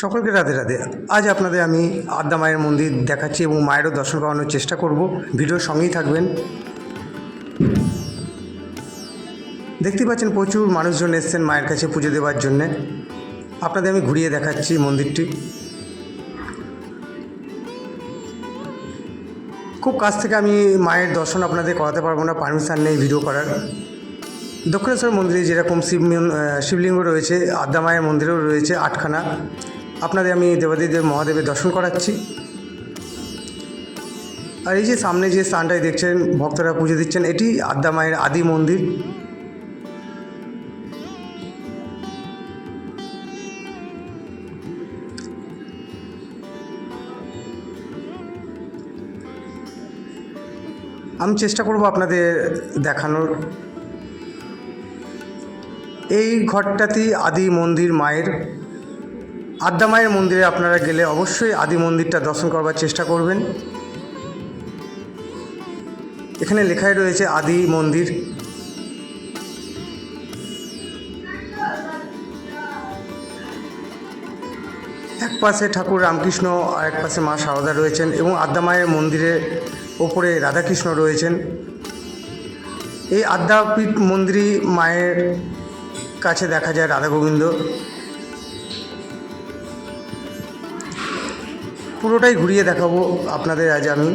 সকলকে রাধে রাধে। আজ আপনাদের আমি আদ্যা মায়ের মন্দির দেখাচ্ছি এবং মায়েরও দর্শন করানোর চেষ্টা করব। ভিডিওর সঙ্গেই থাকবেন। দেখতে পাচ্ছেন প্রচুর মানুষজন এসছেন মায়ের কাছে পুজো দেওয়ার জন্যে। আপনাদের আমি ঘুরিয়ে দেখাচ্ছি মন্দিরটি। খুব কাছ থেকে আমি মায়ের দর্শন আপনাদের করাতে পারব না, পারমিশন নেই ভিডিও করার। দক্ষিণেশ্বর মন্দিরে যেরকম শিব শিবলিঙ্গ রয়েছে, আদ্যা মায়ের মন্দিরেও রয়েছে আটখানা। আপনাদের আমি দেবাদিদেব মহাদেবের দর্শন করাচ্ছি। আর এই যে সামনে যে স্থানটাই দেখছেন, ভক্তরা পুজো দিচ্ছেন, এটি আদ্যা মায়ের আদি মন্দির। আমি চেষ্টা করব আপনাদের দেখানোর। এই ঘরটাতেই আদি মন্দির মায়ের আদ্যা মায়ের মন্দিরে আপনারা গেলে অবশ্যই আদি মন্দিরটা দর্শন করবার চেষ্টা করবেন। এখানে লেখাই রয়েছে আদি মন্দির। এক পাশে ঠাকুর রামকৃষ্ণ আর এক পাশে মা সারদা রয়েছেন এবং আদ্যা মায়ের মন্দিরের ওপরে রাধাকৃষ্ণ রয়েছেন। এই আদ্যাপীঠ মন্দিরই মায়ের কাছে দেখা যায় রাধা গোবিন্দ। পুরোটাই ঘুরিয়ে দেখাবো আপনাদের আজ আমি।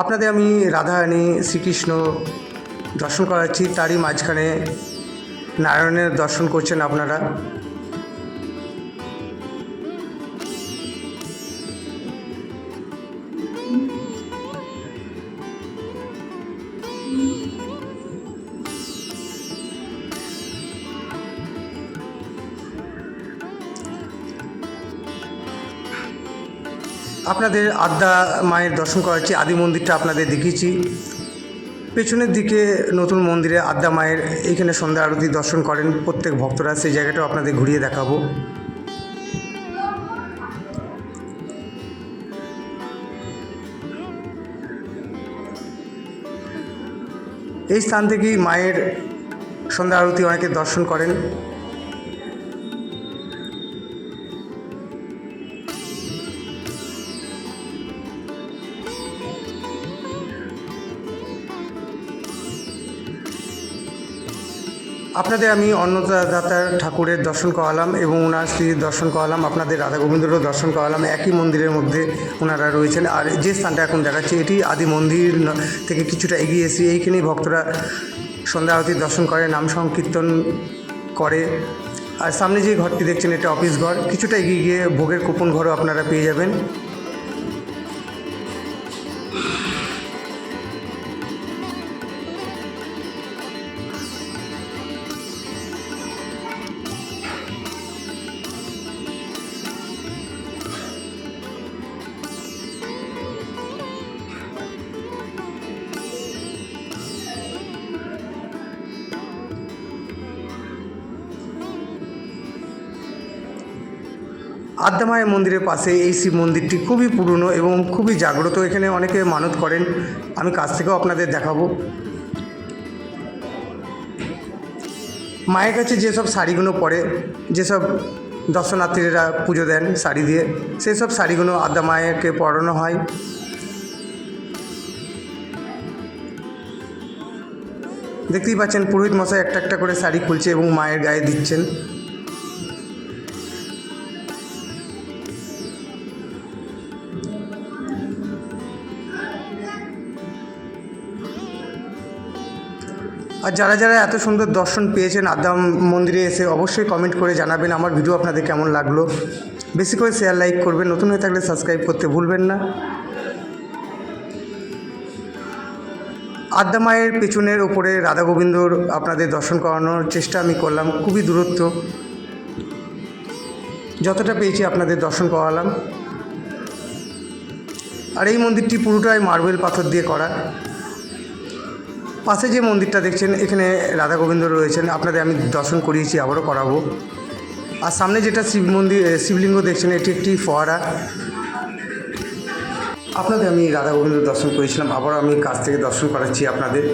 আপনাদের আমি রাধারানী শ্রীকৃষ্ণ দর্শন করাচ্ছি তারই মাঝখানে নারায়ণের দর্শন করছেন আপনারা। আপনাদের আদ্যা মায়ের দর্শন করাচ্ছি আদি মন্দিরটা আপনাদের দেখিয়েছি। পেছনের দিকে নতুন মন্দিরে আদ্যা মায়ের এইখানে সন্ধ্যা আরতি দর্শন করেন প্রত্যেক ভক্তরা, সেই জায়গাটাও আপনাদের ঘুরিয়ে দেখাবো। এই স্থান থেকেই মায়ের সন্ধ্যা আরতি অনেকে দর্শন করেন। আপনাদের আমি অন্নদাতা ঠাকুরের দর্শন করালাম এবং ওনার স্ত্রীর দর্শন করালাম, আপনাদের রাধা গোবিন্দেরও দর্শন করালাম। একই মন্দিরের মধ্যে ওনারা রয়েছেন। আর যে স্থানটা এখন দেখাচ্ছি, এটি আদি মন্দির থেকে কিছুটা এগিয়ে এসে এইখানেই ভক্তরা সন্ধ্যা আরতির দর্শন করে, নাম সংকীর্তন করে। আর সামনে যে ঘরটি দেখছেন, এটা অফিস ঘর। কিছুটা এগিয়ে গিয়ে ভোগের কুপন ঘরও আপনারা পেয়ে যাবেন। আদ্যামায়ের মন্দিরের পাশে এই শিব মন্দিরটি খুবই পুরনো এবং খুবই জাগ্রত। এখানে অনেকে মানত করেন। আমি কাছ থেকেও আপনাদের দেখাবো। মায়ের কাছে যেসব শাড়িগুলো পরে, যেসব দর্শনার্থীরা পুজো দেন শাড়ি দিয়ে সেই সব শাড়িগুলো আদ্যা মায়েরকে পরানো হয়। দেখতেই পাচ্ছেন পুরোহিত মশাই একটা একটা করে শাড়ি খুলছে এবং মায়ের গায়ে দিচ্ছেন। আর যারা যারা এত সুন্দর দর্শন পেয়েছেন আদ্যাম মন্দিরে এসে অবশ্যই কমেন্ট করে জানাবেন আমার ভিডিও আপনাদের কেমন লাগল। বেশি করে শেয়ার লাইক করবেন, নতুন হয়ে থাকলে সাবস্ক্রাইব করতে ভুলবেন না। আদ্যা মায়ের পেছনের ওপরে রাধা গোবিন্দর আপনাদের দর্শন করানোর চেষ্টা আমি করলাম, খুবই দূরত্ব। যতটা পেয়েছি আপনাদের দর্শন করালাম। আর এই মন্দিরটি পুরোটাই মার্বেল পাথর দিয়ে করা। পাশে যে মন্দিরটা দেখছেন, এখানে রাধা গোবিন্দ রয়েছেন। আপনাদের আমি দর্শন করিয়েছি, আবারও করাবো। আর সামনে যেটা শিব মন্দির শিবলিঙ্গ দেখছেন, এটি একটি ফোয়ারা। আপনাদের আমি রাধা গোবিন্দ দর্শন করেছিলাম, আবারও আমি কাছ থেকে দর্শন করাচ্ছি আপনাদের।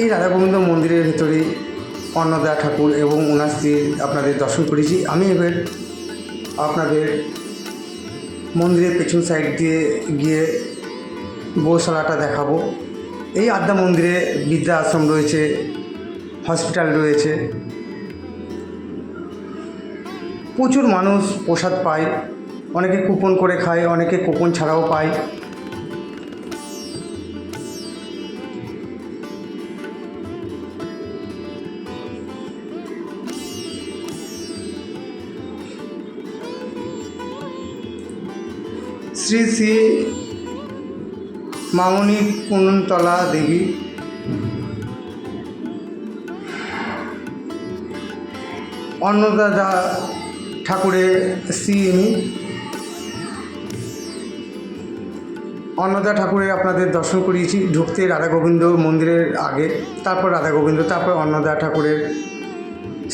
এই রাধা গোবিন্দ মন্দিরের ভেতরে অন্নদা ঠাকুর এবং ওনার স্ত্রী আপনাদের দর্শন করেছি। আমি এবার আপনাদের মন্দিরের পেছন সাইড দিয়ে গিয়ে গোশালাটা দেখাবো। এই আদ্যা মন্দিরে বিদ্যা আশ্রম রয়েছে হসপিটাল রয়েছে। প্রচুর মানুষ প্রসাদ পায়, অনেকে কুপন করে খায়, অনেকে কুপন ছাড়াও পায়। শ্রী শ্রী মামনি কুনতলা দেবী। অন্নদাদা ঠাকুরের শ্রী অন্নদা ঠাকুরের আপনাদের দর্শন করিয়েছি, ঢুকতে রাধা গোবিন্দ মন্দিরের আগে, তারপর রাধা গোবিন্দ, তারপর অন্নদা ঠাকুরের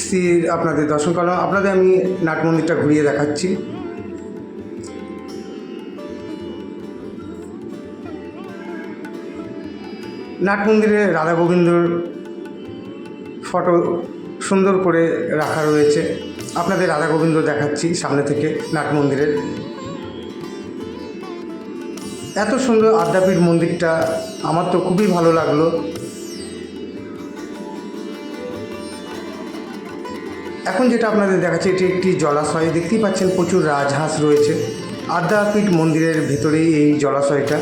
শ্রী আপনাদের দর্শন করলাম। আপনাদের আমি নাট মন্দিরটা ঘুরিয়ে দেখাচ্ছি। নাট মন্দিরে রাধা গোবিন্দর ফটো সুন্দর করে রাখা রয়েছে। আপনাদের রাধা গোবিন্দ দেখাচ্ছি সামনে থেকে নাট মন্দিরের এত সুন্দর আদ্যাপীঠ মন্দিরটা আমার তো খুবই ভালো লাগল। এখন যেটা আপনাদের দেখাচ্ছে, এটি একটি জলাশয়। দেখতেই পাচ্ছেন প্রচুর রাজহাঁস রয়েছে। আদ্যাপীঠ মন্দিরের ভেতরেই এই জলাশয়টা।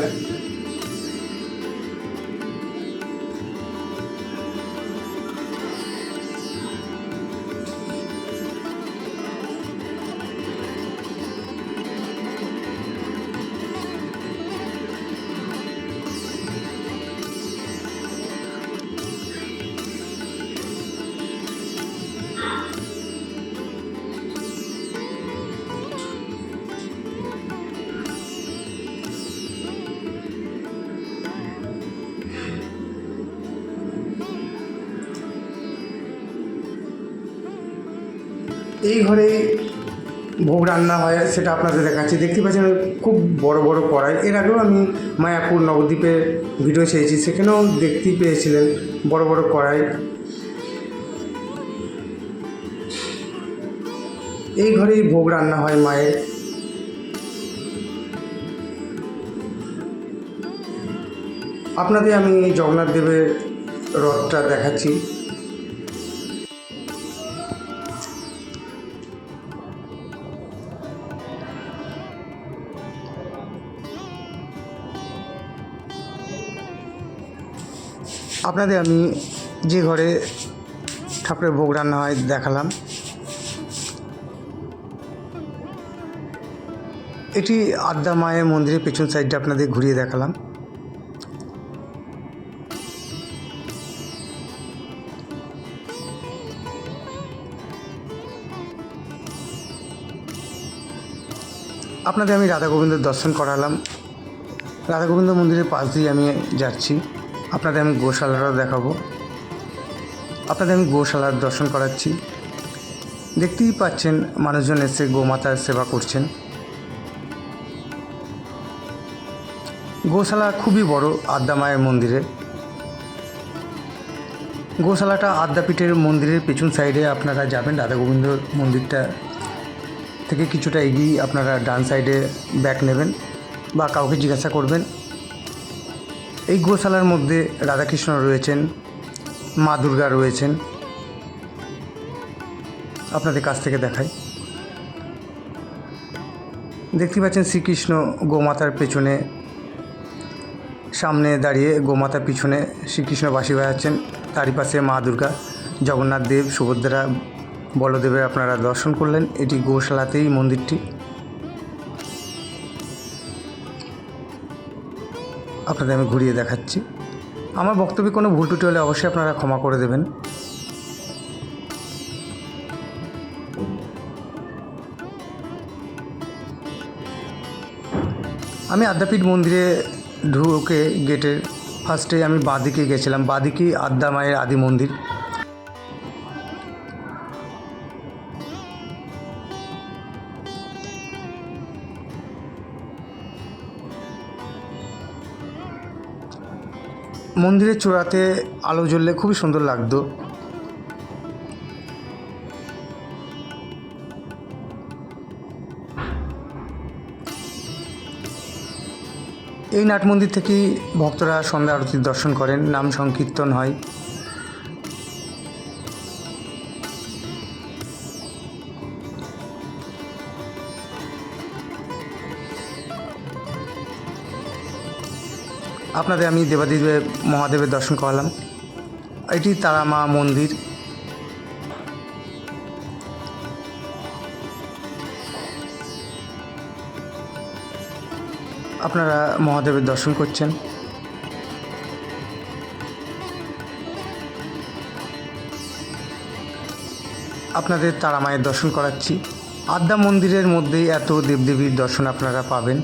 এই ঘরে ভোগ রান্না হয়, সেটা আপনাদের দেখাচ্ছি। দেখতে পাচ্ছেন, খুব বড় বড় কড়াই। এর আগেও আমি মায়াপুর নবদ্বীপে ভিডিও চেয়েছি সেখানেও দেখতেই পেয়েছিলেন বড় বড় কড়াই। এই ঘরেই ভোগ রান্না হয় মায়ের। আপনাদের আমি জগন্নাথ দেবের রথটা দেখাচ্ছি। আপনাদের আমি যে ঘরে ঠাকুরের ভোগ রান্না হয় দেখালাম। এটি আদ্যা মায়ের মন্দিরের পেছন সাইডটা আপনাদের ঘুরিয়ে দেখালাম। আপনাদের আমি রাধা গোবিন্দের দর্শন করালাম। রাধা গোবিন্দ মন্দিরের পাশ দিয়ে আমি যাচ্ছি। আপনাদের আমি গোশালাটা দেখাবো। আপনাদের আমি গোশালার দর্শন করাচ্ছি। দেখতেই পাচ্ছেন মানুষজন এসে গোমাতার সেবা করছেন। গোশালা খুবই বড় আদ্যা মায়ের মন্দিরে। গোশালাটা আদ্যাপীঠের মন্দিরের পেছন সাইডে আপনারা যাবেন, রাধা গোবিন্দ মন্দিরটা থেকে কিছুটা এগিয়ে আপনারা ডান সাইডে ব্যাক নেবেন বা কাউকে জিজ্ঞাসা করবেন। এই গোশালার মধ্যে রাধাকৃষ্ণ রয়েছেন, মা দুর্গা রয়েছেন। আপনাদের কাছ থেকে দেখাই। দেখতে পাচ্ছেন শ্রীকৃষ্ণ গোমাতার পেছনে, সামনে দাঁড়িয়ে গোমাতার পিছনে শ্রীকৃষ্ণ বাসি বাজাচ্ছেন। তারই পাশে মা দুর্গা, জগন্নাথ দেব, সুভদ্রা, বলদেবের আপনারা দর্শন করলেন। এটি গোশালাতেই মন্দিরটি। আপনাদের আমি ঘুরিয়ে দেখাচ্ছি। আমার বক্তব্যে কোনো ভুল টুটি হলে অবশ্যই আপনারা ক্ষমা করে দেবেন। আমি আদ্যাপীঠ মন্দিরে ঢুকে গেটের ফার্স্টে আমি বাঁদিকে গেছিলাম। বাঁদিকেই আদ্যা মায়ের আদি মন্দির। মন্দিরের চূড়াতে আলো জ্বললে খুবই সুন্দর লাগতো। এই নাট মন্দির থেকেই ভক্তরা সন্ধ্যা আরতির দর্শন করেন, নাম সংকীর্তন হয়। আপনাদের আমি দেবাদিদেব মহাদেবের দর্শন করালাম। এটি তারা মা মন্দির। আপনারা মহাদেবের দর্শন করছেন। আপনাদের তারা মায়ের দর্শন করাচ্ছি। আদ্যা মন্দিরের মধ্যেই এত দেবদেবীর দর্শন আপনারা পাবেন।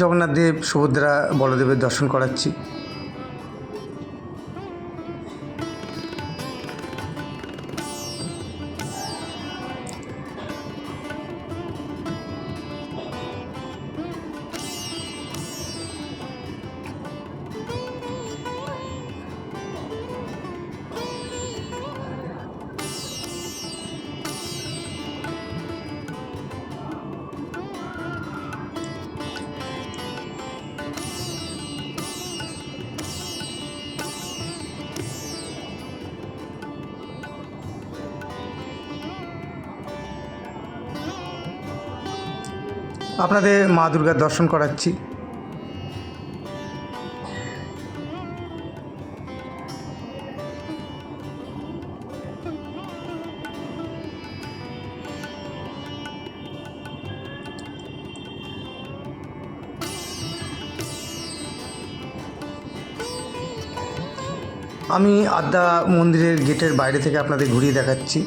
জগন্নাথ দেব সুভদ্রা বলদেবের দর্শন করাচ্ছি। আপনাদের মা দুর্গার দর্শন করাচ্ছি। আমি আদ্যা মন্দিরের গেটের বাইরে থেকে আপনাদের ঘুরিয়ে দেখাচ্ছি।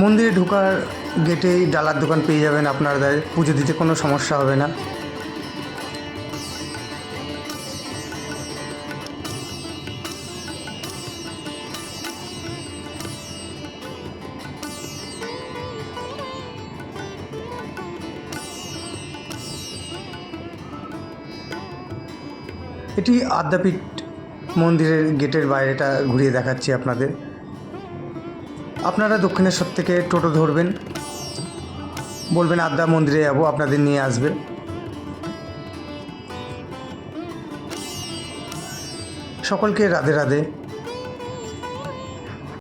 মন্দিরে ঢোকার গেটেই ডালার দোকান পেয়ে যাবেন আপনাদের। পুজো দিতে কোনো সমস্যা হবে না। এটি আদ্যাপীঠ মন্দিরের গেটের বাইরেটা ঘুরিয়ে দেখাচ্ছি আপনাদের। আপনারা দক্ষিণেশ্বর থেকে টোটো ধরবেন। বলবেন, আদ্যা মন্দিরে যাব, আপনাদের নিয়ে আসবে। সকলকে রাধে রাধে।